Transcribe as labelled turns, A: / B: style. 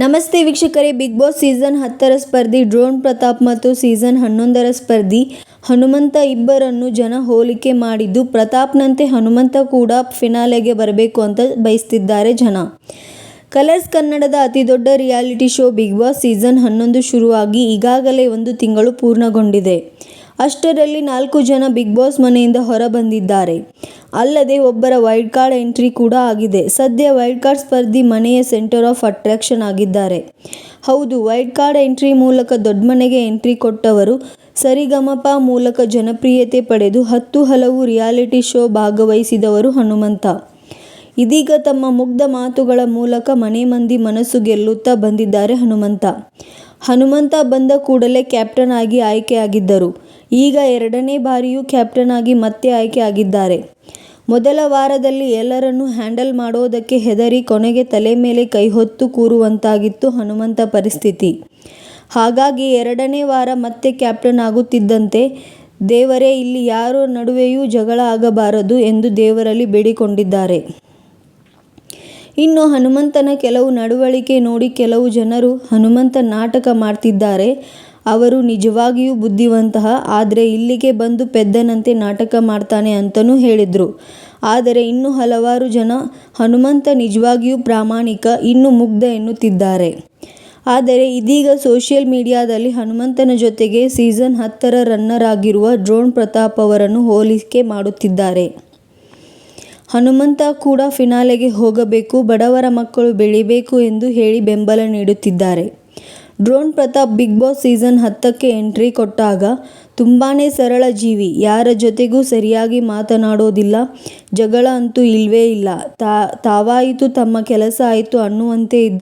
A: ನಮಸ್ತೆ ವೀಕ್ಷಕರೇ, big Boss season ಹತ್ತರ ಸ್ಪರ್ಧಿ ಡ್ರೋನ್ ಪ್ರತಾಪ್ ಮತ್ತು ಸೀಸನ್ ಹನ್ನೊಂದರ ಸ್ಪರ್ಧಿ ಹನುಮಂತ ಇಬ್ಬರನ್ನು ಜನ ಹೋಲಿಕೆ ಮಾಡಿದ್ದು, ಪ್ರತಾಪ್ನಂತೆ ಹನುಮಂತ ಕೂಡ ಫಿನಾಲೆಗೆ ಬರಬೇಕು ಅಂತ ಬಯಸ್ತಿದ್ದಾರೆ ಜನ. ಕಲರ್ಸ್ ಕನ್ನಡದ ಅತಿದೊಡ್ಡ reality show Bigg Boss season ಹನ್ನೊಂದು ಶುರುವಾಗಿ ಈಗಾಗಲೇ ಒಂದು ತಿಂಗಳು ಪೂರ್ಣಗೊಂಡಿದೆ. ಅಷ್ಟರಲ್ಲಿ ನಾಲ್ಕು ಜನ ಬಿಗ್ ಬಾಸ್ ಮನೆಯಿಂದ ಹೊರ ಬಂದಿದ್ದಾರೆ. ಅಲ್ಲದೆ ಒಬ್ಬರ ವೈಲ್ಡ್ ಕಾರ್ಡ್ ಎಂಟ್ರಿ ಕೂಡ ಆಗಿದೆ. ಸದ್ಯ ವೈಲ್ಡ್ ಕಾರ್ಡ್ ಸ್ಪರ್ಧಿ ಮನೆಯ ಸೆಂಟರ್ ಆಫ್ ಅಟ್ರಾಕ್ಷನ್ ಆಗಿದ್ದಾರೆ. ಹೌದು, ವೈಲ್ಡ್ ಕಾರ್ಡ್ ಎಂಟ್ರಿ ಮೂಲಕ ದೊಡ್ಡ ಮನೆಗೆ ಎಂಟ್ರಿ ಕೊಟ್ಟವರು ಸರಿಗಮಪ ಮೂಲಕ ಜನಪ್ರಿಯತೆ ಪಡೆದು ಹತ್ತು ಹಲವು ರಿಯಾಲಿಟಿ ಶೋ ಭಾಗವಹಿಸಿದವರು ಹನುಮಂತ. ಇದೀಗ ತಮ್ಮ ಮುಗ್ಧ ಮಾತುಗಳ ಮೂಲಕ ಮನೆ ಮಂದಿ ಮನಸ್ಸು ಗೆಲ್ಲುತ್ತಾ ಬಂದಿದ್ದಾರೆ ಹನುಮಂತ. ಹನುಮಂತ ಬಂದ ಕೂಡಲೇ ಕ್ಯಾಪ್ಟನ್ ಆಗಿ ಆಯ್ಕೆಯಾಗಿದ್ದರು. ಈಗ ಎರಡನೇ ಬಾರಿಯೂ ಕ್ಯಾಪ್ಟನ್ ಆಗಿ ಮತ್ತೆ ಆಯ್ಕೆ ಆಗಿದ್ದಾರೆ ಮೊದಲ ವಾರದಲ್ಲಿ ಎಲ್ಲರನ್ನೂ ಹ್ಯಾಂಡಲ್ ಮಾಡೋದಕ್ಕೆ ಹೆದರಿ ಕೊನೆಗೆ ತಲೆ ಮೇಲೆ ಕೈ ಹೊತ್ತು ಕೂರುವಂತಾಗಿತ್ತು ಹನುಮಂತ ಪರಿಸ್ಥಿತಿ. ಹಾಗಾಗಿ ಎರಡನೇ ವಾರ ಮತ್ತೆ ಕ್ಯಾಪ್ಟನ್ ಆಗುತ್ತಿದ್ದಂತೆ ದೇವರೇ, ಇಲ್ಲಿ ಯಾರ ನಡುವೆಯೂ ಜಗಳ ಆಗಬಾರದು ಎಂದು ದೇವರಲ್ಲಿ ಬೇಡಿಕೊಂಡಿದ್ದಾರೆ. ಇನ್ನು ಹನುಮಂತನ ಕೆಲವು ನಡವಳಿಕೆ ನೋಡಿ ಕೆಲವು ಜನರು ಹನುಮಂತ ನಾಟಕ ಮಾಡ್ತಿದ್ದಾರೆ. ಅವರು ನಿಜವಾಗಿಯೂ ಬುದ್ಧಿವಂತ ಆದರೆ ಇಲ್ಲಿಗೆ ಬಂದು ಪೆದ್ದನಂತೆ ನಾಟಕ ಮಾಡ್ತಾನೆ ಅಂತಲೂ ಹೇಳಿದರು. ಆದರೆ ಇನ್ನು ಹಲವಾರು ಜನ ಹನುಮಂತ ನಿಜವಾಗಿಯೂ ಪ್ರಾಮಾಣಿಕ, ಇನ್ನು ಮುಗ್ಧ ಎನ್ನುತ್ತಿದ್ದಾರೆ. ಆದರೆ ಇದೀಗ ಸೋಷಿಯಲ್ ಮೀಡಿಯಾದಲ್ಲಿ ಹನುಮಂತನ ಜೊತೆಗೆ ಸೀಸನ್ ಹತ್ತರ ರನ್ನರ್ ಆಗಿರುವ ಡ್ರೋನ್ ಪ್ರತಾಪ್ ಅವರನ್ನು ಹೋಲಿಕೆ ಮಾಡುತ್ತಿದ್ದಾರೆ. ಹನುಮಂತ ಕೂಡ ಫಿನಾಲೆಗೆ ಹೋಗಬೇಕು, ಬಡವರ ಮಕ್ಕಳು ಬೆಳಿಬೇಕು ಎಂದು ಹೇಳಿ ಬೆಂಬಲ ನೀಡುತ್ತಿದ್ದಾರೆ. Drone Prathap Bigg Boss season ಹತ್ತಕ್ಕೆ ಎಂಟ್ರಿ ಕೊಟ್ಟಾಗ ತುಂಬಾನೇ ಸರಳ ಜೀವಿ. ಯಾರ ಜೊತೆಗೂ ಸರಿಯಾಗಿ ಮಾತನಾಡೋದಿಲ್ಲ. ಜಗಳ ಅಂತೂ ಇಲ್ವೇ ಇಲ್ಲ. ತಾವಾಯಿತು ತಮ್ಮ ಕೆಲಸ ಆಯಿತು ಅನ್ನುವಂತೆ ಇದ್ದ